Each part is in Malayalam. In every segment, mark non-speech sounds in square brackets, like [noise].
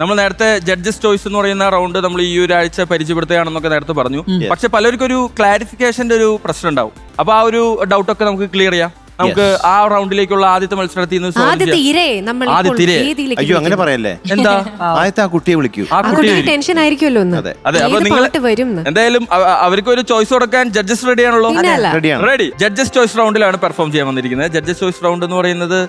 നമ്മൾ നേരത്തെ ജഡ്ജസ് ചോയ്സ് എന്ന് പറയുന്ന റൗണ്ട് നമ്മൾ ഈ ഒരു ആഴ്ച പരിചയപ്പെടുത്തുകയാണെന്നൊക്കെ നേരത്തെ പറഞ്ഞു. പക്ഷെ പലർക്കും ഒരു ക്ലാരിഫിക്കേഷന്റെ ഒരു പ്രശ്നം ഉണ്ടാവും. അപ്പൊ ആ ഒരു ഡൗട്ട് ഒക്കെ നമുക്ക് ക്ലിയർ ചെയ്യാം. നമുക്ക് ആ റൗണ്ടിലേക്കുള്ള ആദ്യത്തെ മത്സരത്തിൽ നിന്ന് ആദ്യത്തെ. ഇരയെ നമ്മൾ ആദ്യത്തെ ഇരയെ. അയ്യോ അങ്ങനെ പറയല്ലേ? എന്താ? [laughs] ആദ്യത്തെ ആ കുട്ടിയെ വിളിക്കൂ. ആ കുട്ടി ടെൻഷൻ ആയിരിക്കുമല്ലോ ഒന്ന്. അതെ. അതെ അപ്പൊ നിങ്ങൾ. എന്തായാലും അവ- അവർക്ക് ഒരു ചോയ്സ് കൊടുക്കാൻ ജഡ്ജസ് റെഡി ആണല്ലോ? പിന്നെ അല്ല. റെഡിയാണ് റെഡി ജഡ്ജസ് ചോയ്സ് റൗണ്ടിലാണ് പെർഫോം ചെയ്യാൻ വന്നിരിക്കുന്നത്. ജഡ്ജസ് ചോയ്സ് റൗണ്ട് എന്ന് പറയുന്നത്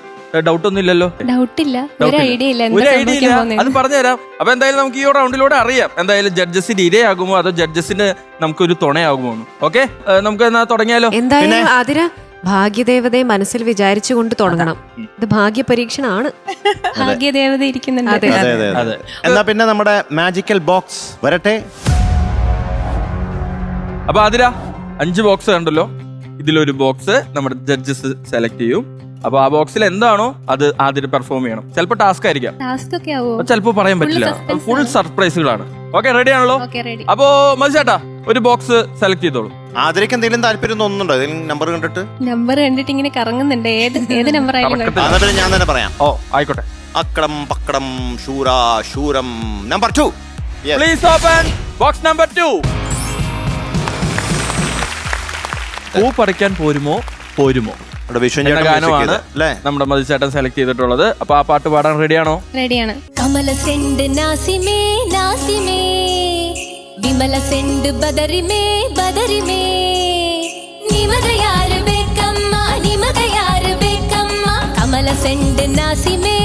ഡൗട്ട് ഒന്നും ഇല്ലല്ലോ ഡൗട്ട് ഇല്ല. ഒരു ഐഡിയ ഇല്ല. ഒരു എന്താ ഐഡിയ സംഭവിക്കാൻ ഇല്ല. പോകുന്നത് അത് പറഞ്ഞുതരാം. അപ്പൊ എന്തായാലും നമുക്ക് ഈ റൗണ്ടിലൂടെ അറിയാം. എന്തായാലും ജഡ്ജസിന്റെ ഇരയാകുമോ? അതോ ജഡ്ജസിന് നമുക്കൊരു തുണയാകുമോ ഓക്കെ നമുക്ക് എന്നാ തുടങ്ങിയാലോ? എന്തായാലും അതിര ഭാഗ്യദേവതയെ മനസ്സിൽ വിചാരിച്ചുകൊണ്ട് തുടങ്ങണം. ഇത് ഭാഗ്യ പരീക്ഷണാണ് ഭാഗ്യദേവത ഇരിക്കുന്നുണ്ട്. അതെ അതെ. അതെ. അതെ എന്നാ പിന്നെ നമ്മുടെ മാജിക്കൽ ബോക്സ് വരട്ടെ. അപ്പൊ അതിരാ അഞ്ച് ബോക്സ് കണ്ടല്ലോ. ഇതിലൊരു ബോക്സ് നമ്മുടെ ജഡ്ജസ് സെലക്ട് ചെയ്യും. അപ്പൊ ആ ബോക്സിൽ എന്താണോ അത് ആദ്യം പെർഫോം ചെയ്യണം. ചിലപ്പോ ടാസ്ക് ആയിരിക്കാം. ടാസ്ക് ഒക്കെ ആവോ? ചിലപ്പോ പറയാൻ പറ്റില്ല. ഫുൾ സർപ്രൈസുകളാണ് ഓക്കെ റെഡി ആണല്ലോ? ഓക്കെ റെഡി അപ്പോ മതിച്ചേട്ടാ ഒരു ബോക്സ് സെലക്ട് ചെയ്തോളൂ. ആതിരയ്ക്ക് എന്തെങ്കിലും താല്പര്യം തോന്നുന്നുണ്ടോ? ഏതെങ്കിലും നമ്പർ കണ്ടിട്ട്? നമ്പർ കണ്ടിട്ട് ഇങ്ങനെ കറങ്ങുന്നുണ്ട്. ഏത് ഏത് നമ്പർ ആയാലും ഞാൻ തന്നെ പറയാം. ഓ ആയിക്കോട്ടെ. അക്കടം പക്കടം ശൂര ശൂരം number two please open box number two പൂ പറിക്കാൻ പോരുമോ? പോരുമോ? എന്ന ഗാനമാണ് നമ്മുടെ മതിച്ചേട്ടൻ സെലക്ട് ചെയ്തിട്ടുള്ളത്. അപ്പൊ ആ പാട്ട് പാടാൻ റെഡിയാണോ റെഡിയാണ് കമല സെണ്ട് നാസിമേ നാസിമേ. വിമല സെണ്ട് ബദരിമേ ബദരിമേ. നിമകയാറ് ബേക്കമ്മ നിമകയാറ് ബേക്കമ്മ കമല സെണ്ട് നാസിമേ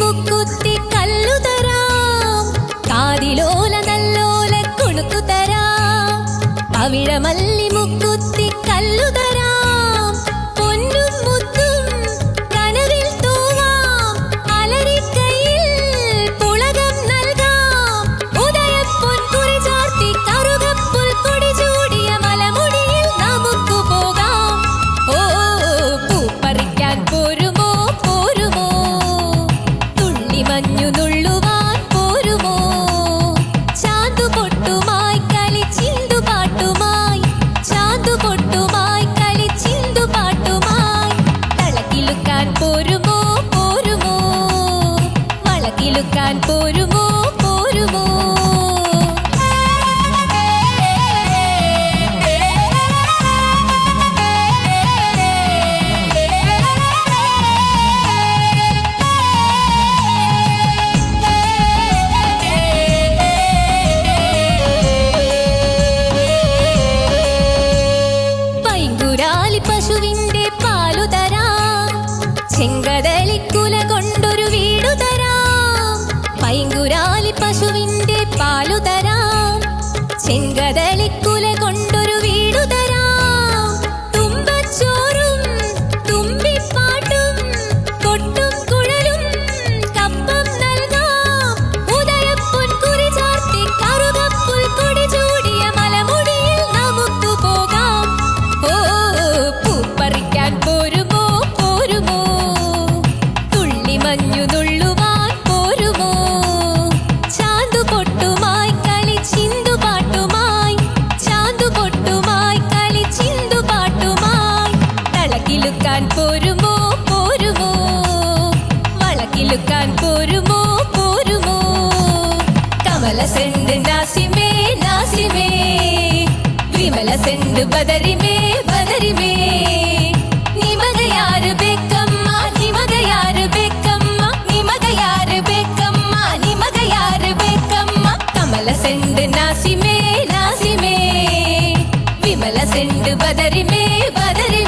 മുക്കുത്തി കല്ലു തരാം കാതിലോല നല്ലോല കുണുക്കു തരാം പവിഴമല്ലി മുക്കുത്തി കല്ലു പായിലുക്കാൻ പോരുമോ പോരുമോ? പാലി പശുവിന്റെ പാലുതരാം. ചെങ്കടലിക്കുല കൊണ്ട് கொடுக்கான் போருமோ போருமோ கமல செண்டு நாசிமே நாசிமே விமல செண்டு பதறிமே பதறிமே நிமக யாரு பெக்கம்மா நிமக யாரு பெக்கம்மா நிமக யாரு பெக்கம்மா நிமக யாரு பெக்கம்மா கமல செண்டு நாசிமே நாசிமே விமல செண்டு பதறிமே பதறிமே